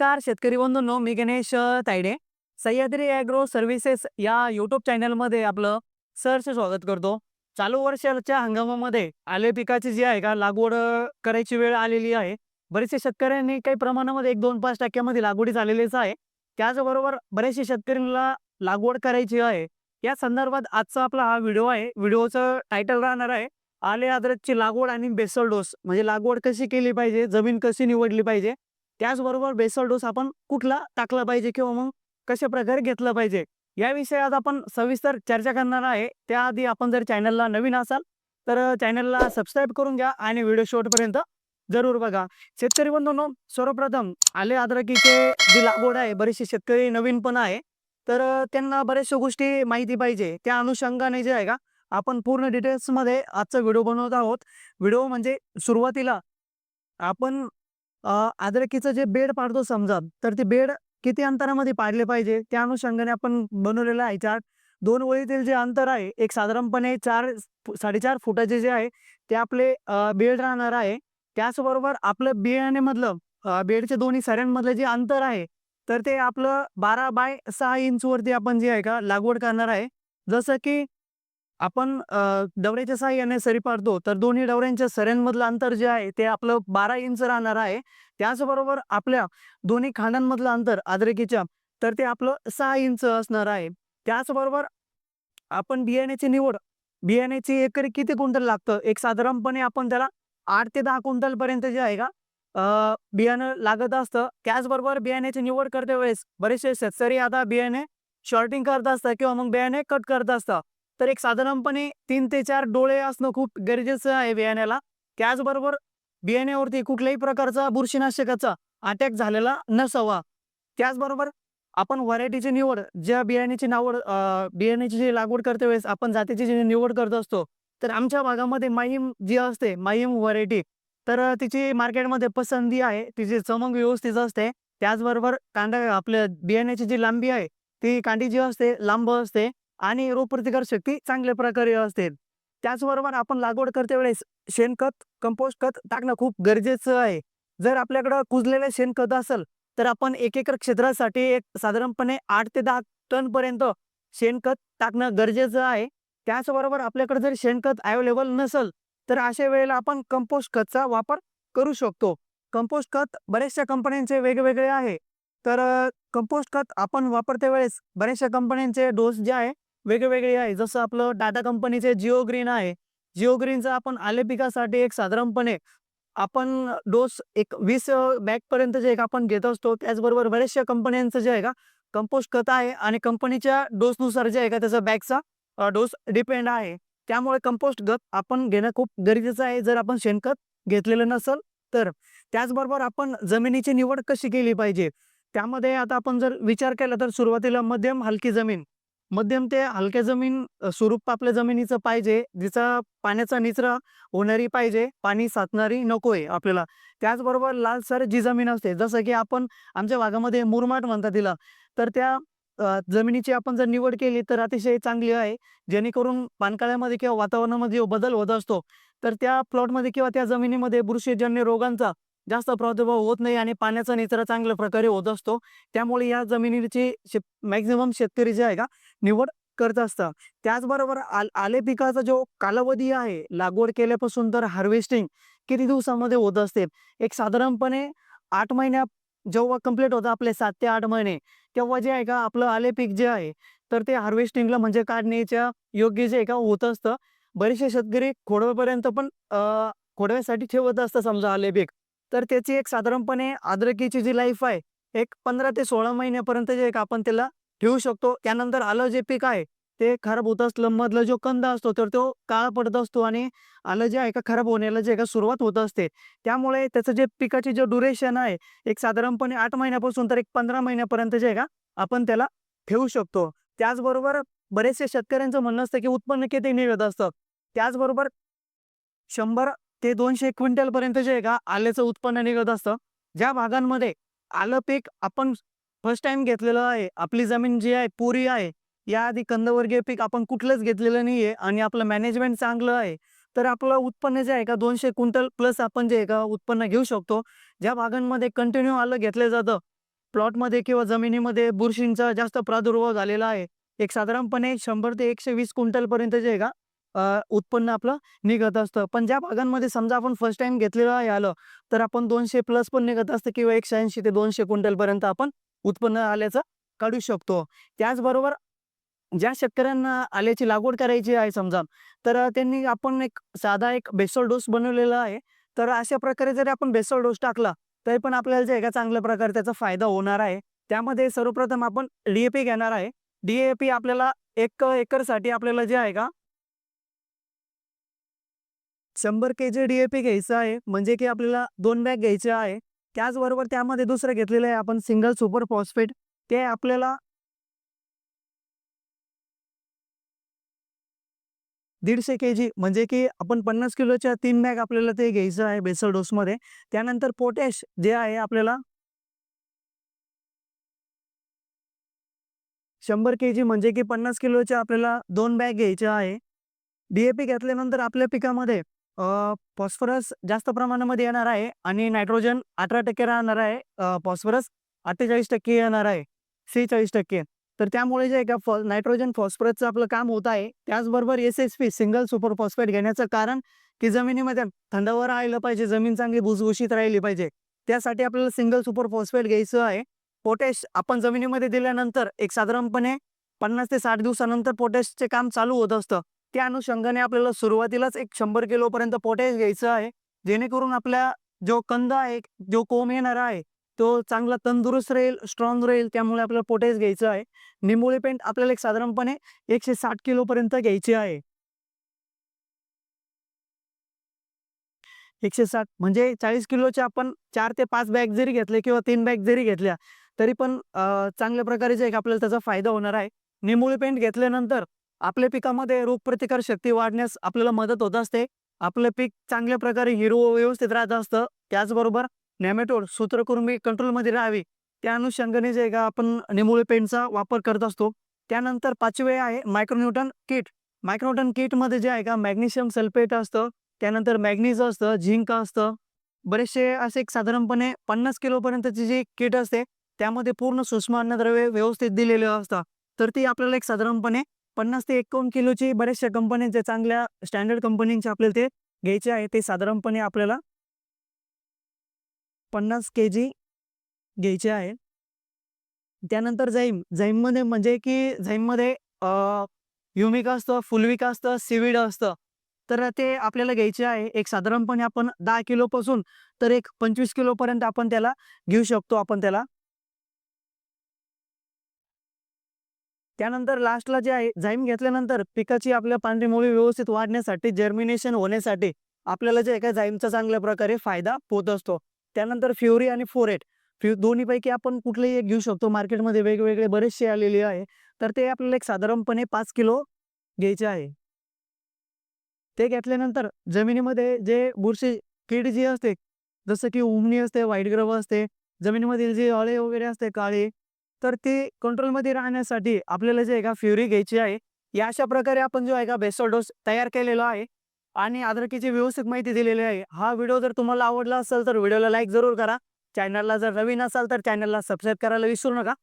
नमस्कार शेतकरी बंधूंनो मी गणेश तायडे. सह्याद्री ॲग्रो सर्व्हिसेस या यूट्यूब चॅनलमध्ये आपलं सरच स्वागत करतो. चालू वर्षाच्या हंगामामध्ये आले पिकाची जी आहे का लागवड करायची वेळ आलेली आहे. बरेचसे शेतकऱ्यांनी काही प्रमाणामध्ये एक दोन पाच टक्क्यामध्ये लागवडी झालेलीच आहे. त्याचबरोबर बरेचसे शेतकऱ्यांना लागवड करायची आहे. या संदर्भात आजचा आपला हा व्हिडिओ आहे. व्हिडिओचं टायटल राहणार आहे आले अद्रकची लागवड आणि बेसल डोस. म्हणजे लागवड कशी केली पाहिजे जमीन कशी निवडली पाहिजे त्याचबरोबर बेसल डोस आपण कुठला टाकला पाहिजे किंवा मग कशा प्रकारे घेतलं पाहिजे? या विषयात आपण सविस्तर चर्चा करणार आहे. त्याआधी आपण जर चॅनलला नवीन असाल तर चॅनलला सबस्क्राईब करून घ्या आणि व्हिडिओ शेवटपर्यंत जरूर बघा. शेतकरी बंधूंनो सर्वप्रथम आले अद्रकीचे जी लागवड आहे बरेचसे शेतकरी नवीन पण आहे तर त्यांना बऱ्याचशा गोष्टी माहिती पाहिजे. त्या अनुषंगाने जे आहे का आपण पूर्ण डिटेल्समध्ये आजचा व्हिडिओ बनवत आहोत. व्हिडिओ म्हणजे सुरुवातीला आपण अद्रकीचं जे बेड पाडतो समजा तर ते बेड किती अंतरामध्ये पाडले पाहिजे? त्या अनुषंगाने आपण बनवलेलं आहे चार्ट. दोन ओळीतील जे अंतर आहे एक साधारणपणे चार साडेचार फुटाचे जे आहे ते आपले बेड राहणार आहे. त्याचबरोबर आपलं बियाणे मधलं बेडच्या दोन्ही सऱ्यांमधलं जे अंतर आहे तर ते आपलं बारा बाय सहा इंचवरती आपण जे आहे का लागवड करणार आहे. जसं की आपण अ, डवऱ्याच्या साहाय्याने सरी पाडतो तर दोन्ही डवऱ्यांच्या सऱ्यांमधलं अंतर जे आहे ते आपलं बारा इंच राहणार आहे. त्याचबरोबर आपल्या दोन्ही खांडांमधलं अंतर आद्रकीच्या तर ते आपलं सहा इंच असणार आहे. त्याचबरोबर आपण बियाण्याची निवड बियाण्याची एकरी किती क्विंटल लागतं? एक साधारणपणे आपण त्याला आठ ते दहा क्विंटल पर्यंत जे आहे का बियाणं लागत असतं. त्याचबरोबर बियाण्याची निवड करते वेळेस बरेचसे शेतकरी आता बियाणे शॉर्टिंग करत असतात किंवा मग बियाणे कट करत असतात. तर एक साधारणपणे तीन ते चार डोळे असणं खूप गरजेचं आहे बियाण्याला. त्याचबरोबर बियाण्यावरती कुठल्याही प्रकारचा बुरशीनाशकाचा अटॅक झालेला नसावा. त्याचबरोबर आपण व्हरायटीची निवड ज्या बियाण्याची नावड बियाण्याची जी लागवड करते वेळेस आपण जातीची जी निवड करत असतो तर आमच्या भागामध्ये माहीम जी असते माहीम व्हरायटी तर तिची मार्केटमध्ये पसंती आहे तिची चमक व्यवस्थित असते. त्याचबरोबर कांदा आपल्या बियाण्याची जी लांबी आहे ती कांडी जी असते लांब असते. आणि रोगप्रतिकार शक्ती चांगल्या प्रकारे असते. त्याचबरोबर आपण लागवड करते वेळेस शेणखत कंपोस्ट खत टाकणं खूप गरजेचं आहे. जर आपल्याकडं कुजलेलं शेणखत असेल तर आपण एक एकर क्षेत्रासाठी एक साधारणपणे आठ ते दहा टन पर्यंत शेणखत टाकणं गरजेचं आहे. त्याचबरोबर आपल्याकडे जर शेणखत अवेलेबल नसेल तर अशा वेळेला आपण कंपोस्ट खतचा वापर करू शकतो. कंपोस्ट खत बऱ्याचशा कंपन्यांचे वेगवेगळे आहे. तर कंपोस्ट खत आपण वापरते वेळेस बऱ्याचशा कंपन्यांचे डोस जे आहे वेगवेगळे आहे. जसं आपलं टाटा कंपनीचे जिओ ग्रीन आहे. जिओ ग्रीनचा आपण आले पिकासाठी एक साधारणपणे आपण डोस एक वीस बॅग पर्यंत जे एक आपण घेत असतो त्याचबरोबर बऱ्याचशा कंपन्यांचं जे आहे का कंपोस्ट खत आहे आणि कंपनीच्या डोसनुसार जे आहे का त्याचा बॅगचा डोस डिपेंड आहे. त्यामुळे कंपोस्ट खत आपण घेणं खूप गरजेचं आहे. जर आपण शेणखत घेतलेलं नसेल तर. त्याचबरोबर आपण जमिनीची निवड कशी केली पाहिजे? त्यामध्ये आता आपण जर विचार केला तर सुरुवातीला मध्यम हलकी जमीन मध्यम ते हलक्या जमीन स्वरूप आपल्या जमिनीचं पाहिजे जिचा पाण्याचा निचरा होणारी पाहिजे पाणी साचणारी नकोय आपल्याला. त्याचबरोबर लालसर जी जमीन असते जसं की आपण आमच्या भागामध्ये मुरमाट म्हणतात तिला तर त्या जमिनीची आपण जर निवड केली तर अतिशय चांगली आहे. जेणेकरून पानकाळ्यामध्ये किंवा वातावरणामध्ये जो बदल होत असतो. तर त्या प्लॉटमध्ये किंवा त्या जमिनीमध्ये बुरशीजन्य रोगांचा जास्त प्रादुर्भाव होत नाही आणि पाण्याचा निचरा चांगल्या प्रकारे होत असतो. त्यामुळे या जमिनीची मॅक्झिमम शेतकरी जे आहे का निवड करत असतं त्याचबरोबर आल आले पिकाचा जो कालावधी आहे लागवड केल्यापासून तर हार्वेस्टिंग किती दिवसामध्ये होत असते? एक साधारणपणे आठ महिन्या जेव्हा कंप्लीट होतं आपले सात ते आठ महिने तेव्हा जे आहे का आपलं आले पीक जे आहे तर ते हार्वेस्टिंगला म्हणजे काढण्याच्या योग्य जे आहे का होत असतं. बरेचसे शेतकरी खोडव्यापर्यंत पण खोडव्यासाठी ठेवत असतं समजा आले पीक. तर त्याची एक साधारणपणे अद्रकीची जी लाईफ आहे एक पंधरा ते सोळा महिन्यापर्यंत जे एक आपण त्याला ठेवू शकतो. त्यानंतर आलं जे पीक आहे ते खराब होत असलं मधला जो कंद असतो तर तो काळा पडत असतो आणि आलं जे आहे का खराब होण्याला जे आहे का सुरुवात होत असते. त्यामुळे त्याचं जे पिकाची जे ड्युरेशन आहे एक साधारणपणे आठ महिन्यापासून तर एक पंधरा महिन्यापर्यंत जे आहे का आपण त्याला ठेवू शकतो. त्याचबरोबर बरेचसे शेतकऱ्यांचं म्हणणं असतं की उत्पन्न किती निघत असतं. त्याचबरोबर शंभर ते दोनशे क्विंटलपर्यंत जे आहे का आल्याचं उत्पन्न निघत असतं. ज्या भागांमध्ये आलं पीक आपण फर्स्ट टाइम घेतलेलं आहे आपली जमीन जी आहे पुरी आहे याआधी कंदवर्गीय पीक आपण कुठलंच घेतलेलं नाही आहे आणि आपलं मॅनेजमेंट चांगलं आहे तर आपलं उत्पन्न जे आहे का दोनशे क्विंटल प्लस आपण जे आहे का उत्पन्न घेऊ शकतो. ज्या भागांमध्ये कंटिन्यू आलं घेतलं जातं प्लॉटमध्ये किंवा जमिनीमध्ये बुरशींचा जास्त प्रादुर्भाव झालेला आहे एक साधारणपणे शंभर ते एकशे वीस क्विंटलपर्यंत जे आहे का उत्पन्न आपलं निघत असतं. पण ज्या भागांमध्ये समजा आपण फर्स्ट टाइम घेतलेलं आहे आलं तर आपण दोनशे प्लस पण निघत असतं किंवा एकशे ऐंशी ते दोनशे क्विंटलपर्यंत आपण उत्पन्न आल्याचं काढू शकतो. त्याचबरोबर ज्या शेतकऱ्यांना आल्याची लागवड करायची आहे समजा तर त्यांनी आपण एक साधा एक बेसल डोस बनवलेला आहे. तर अशा प्रकारे जरी आपण बेसल डोस टाकला तरी पण आपल्याला जे आहे का चांगल्या प्रकारे त्याचा फायदा होणार आहे. त्यामध्ये सर्वप्रथम आपण डीएपी घेणार आहे. डीएपी आपल्याला एक एकरसाठी आपल्याला जे आहे का शंभर के जी डीएपी घ्यायचं आहे म्हणजे की आपल्याला दोन बॅग घ्यायचे आहे त्याचबरोबर त्यामध्ये दुसरं घेतलेलं आहे आपण सिंगल सुपर फॉस्फेट ते आपल्याला दीडशे के जी म्हणजे की आपण पन्नास किलोच्या तीन बॅग आपल्याला ते घ्यायचं आहे बेसल डोसमध्ये. त्यानंतर पोटॅश जे आहे आपल्याला शंभर के जी म्हणजे की पन्नास किलोच्या आपल्याला दोन बॅग घ्यायच्या आहे. डीएपी घेतल्यानंतर आपल्या पिकामध्ये फॉस्फरस जास्त प्रमाणामध्ये येणार आहे आणि नायट्रोजन अठरा टक्के राहणार आहे. फॉस्फरस अठ्ठेचाळीस टक्के येणार आहे. सेहेचाळीस टक्के. तर त्यामुळे जे का फॉ नायट्रोजन फॉस्फरसचं आपलं काम होत आहे. त्याचबरोबर S S P single super phosphate घेण्याचं कारण की जमिनीमध्ये थंडावर राहिलं पाहिजे जमीन चांगली भुसभुशीत राहिली पाहिजे. त्यासाठी आपल्याला सिंगल सुपर फॉस्फेट घ्यायचं आहे. पोटॅश आपण जमिनीमध्ये दिल्यानंतर एक साधारणपणे पन्नास ते साठ दिवसानंतर पोटॅशचे काम चालू होत असतं. त्या अनुषंगाने आपल्याला सुरुवातीलाच एक शंभर किलोपर्यंत पोटॅश घ्यायचं आहे. जेणेकरून आपल्या जो कंद आहे जो कोंब येणार आहे तो चांगला तंदुरुस्त राहील स्ट्रॉंग राहील त्यामुळे आपल्याला पोटॅश घ्यायचं आहे. निंबोळी पेंट आपल्याला एक साधारणपणे एकशे साठ किलोपर्यंत घ्यायची आहे. एकशे साठ म्हणजे चाळीस किलोचे आपण चार ते पाच बॅग जरी घेतले किंवा तीन बॅग जरी घेतल्या तरी पण चांगल्या प्रकारे जे आपल्याला त्याचा फायदा होणार आहे. निंबोळी पेंट घेतल्यानंतर आपल्या पिकामध्ये रोगप्रतिकार शक्ती वाढण्यास आपल्याला मदत होत असते. आपलं पीक चांगल्या प्रकारे हिरवं व्यवस्थित राहत असतं. त्याचबरोबर नॅमेटोड सूत्रकुर्मी कंट्रोलमध्ये राहावी. त्या अनुषंगाने जे आहे का आपण निमुळे पेंटचा वापर करत असतो. त्यानंतर पाचवे आहे मायक्रोन्यूटन किट. मायक्रोन्यूटन किटमध्ये जे आहे का मॅग्नेशियम सल्फेट असतं. त्यानंतर मॅग्नीज असतं झिंक असतं. बरेचसे असे एक साधारणपणे पन्नास किलोपर्यंतची जी किट असते त्यामध्ये पूर्ण सूक्ष्म अन्नद्रव्य व्यवस्थित दिलेले असतात तर ती आपल्याला एक साधारणपणे पन्नास ते एकावन्न किलोची बऱ्याचशा कंपन्यांच्या चांगल्या स्टँडर्ड कंपनीचे आपल्याला ते घ्यायचे आहे ते साधारणपणे आपल्याला पन्नास के जी घ्यायचे आहे. त्यानंतर जैम जैममध्ये म्हणजे की जैममध्ये युमिका असतं फुलविक असतं सिविड असतं. तर ते आपल्याला घ्यायचे आहे. एक साधारणपणे आपण दहा किलोपासून तर एक पंचवीस किलोपर्यंत आपण त्याला घेऊ शकतो आपण त्याला. त्यानंतर लास्टला जे आहे जाईम घेतल्यानंतर पिकाची आपल्या पांढरी मुळी व्यवस्थित वाढण्यासाठी जर्मिनेशन होण्यासाठी आपल्याला जे एका जाईमचा चांगल्या प्रकारे फायदा होत असतो. त्यानंतर फ्युरी आणि फोरेट. फ्यु दोन्हीपैकी आपण कुठलेही एक घेऊ शकतो. मार्केटमध्ये वेगवेगळे बरेचसे आलेले आहे. तर ते आपल्याला एक साधारणपणे पाच किलो घ्यायचे आहे. ते घेतल्यानंतर जमिनीमध्ये जे बुरशी कीड जी असते जसं की उमणी असते व्हाईट ग्रव असते जमिनीमधील जे अळे वगैरे असते काळे तर ते कंट्रोलमध्ये राहण्यासाठी आपल्याला जे आहे का फ्युरी घ्यायची आहे. या अशा प्रकारे आपण जो आहे का बेसोल डोस तयार केलेला आहे. आणि अद्रकीची व्यवस्थित माहिती दिलेली आहे. हा व्हिडिओ जर तुम्हाला आवडला असेल तर व्हिडिओला लाईक जरूर करा. चॅनलला जर नवीन असाल तर चॅनलला सबस्क्राईब करायला विसरू नका.